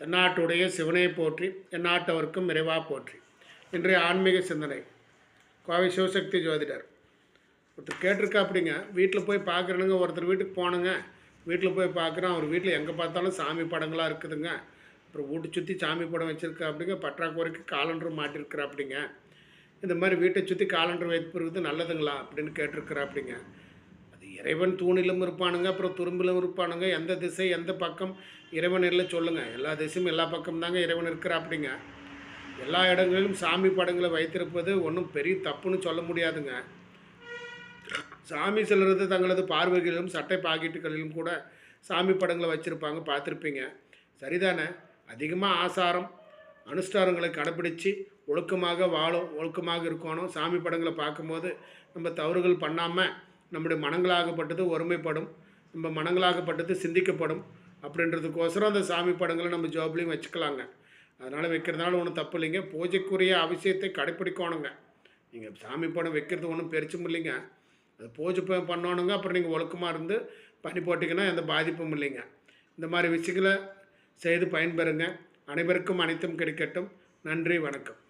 தென்னாட்டுடைய சிவனை போற்றி எந்நாட்டவர்க்கும் இறைவா போற்றி. இன்றைய ஆன்மீக சிந்தனை. கோவை சிவசக்தி ஜோதிடர். ஒருத்தர் கேட்டிருக்கா அப்படிங்க வீட்டில் போய் பார்க்குறனுங்க ஒருத்தர் வீட்டுக்கு போனேங்க வீட்டில் போய் பார்க்குறோம் அவர் வீட்டில் எங்கே பார்த்தாலும் சாமி படங்களாக இருக்குதுங்க. அப்புறம் வீட்டை சுற்றி சாமி படம் வச்சுருக்கா அப்படிங்க பற்றாக்குறைக்கு காலண்டர் மாட்டிருக்கிறா அப்படிங்க இந்த மாதிரி வீட்டை சுற்றி காலண்டர் வைப்பது நல்லதுங்களா அப்படின்னு கேட்டிருக்கிறா அப்படிங்க இறைவன் தூணிலும் இருப்பானுங்க அப்புறம் துரும்பிலும் இருப்பானுங்க. எந்த திசை எந்த பக்கம்? இறைவன் இல்லை சொல்லுங்கள் எல்லா திசையும் எல்லா பக்கம் தாங்க இறைவன் இருக்கிறா அப்படிங்க எல்லா இடங்களிலும் சாமி படங்களை வைத்திருப்பது ஒன்றும் பெரிய தப்புன்னு சொல்ல முடியாதுங்க. சாமி செல்வது தங்களது பார்வைகளிலும் சட்டை பாக்கெட்டுகளிலும் கூட சாமி படங்களை வச்சுருப்பாங்க பார்த்துருப்பீங்க. சரிதானே? அதிகமாக ஆசாரம் அனுஷ்டானங்களை கடைப்பிடித்து ஒழுக்கமாக வாழும் ஒழுக்கமாக இருக்கணும். சாமி படங்களை பார்க்கும்போது நம்ம தவறுகள் பண்ணாமல் நம்முடைய மனங்களாகப்பட்டது ஒருமைப்படும் நம்ம மனங்களாகப்பட்டது சிந்திக்கப்படும் அப்படின்றதுக்கோசரம் அந்த சாமி படங்களை நம்ம ஜோப்லேயும் வச்சுக்கலாங்க. அதனால் வைக்கிறதுனால ஒன்றும் தப்பு இல்லைங்க. பூஜைக்குரிய அவசியத்தை கடைப்பிடிக்கணுங்க. நீங்கள் சாமி படம் வைக்கிறது ஒன்றும் பெருச்சும் இல்லைங்க. அது பூஜை பண்ணணுங்க அப்புறம் நீங்கள் ஒழுக்கமாக இருந்து பண்ணி போட்டிங்கன்னா எந்த பாதிப்பும் இல்லைங்க. இந்த மாதிரி விஷயங்களை செய்து பயன்பெறுங்க. அனைவருக்கும் அனைத்தும் கிடைக்கட்டும். நன்றி வணக்கம்.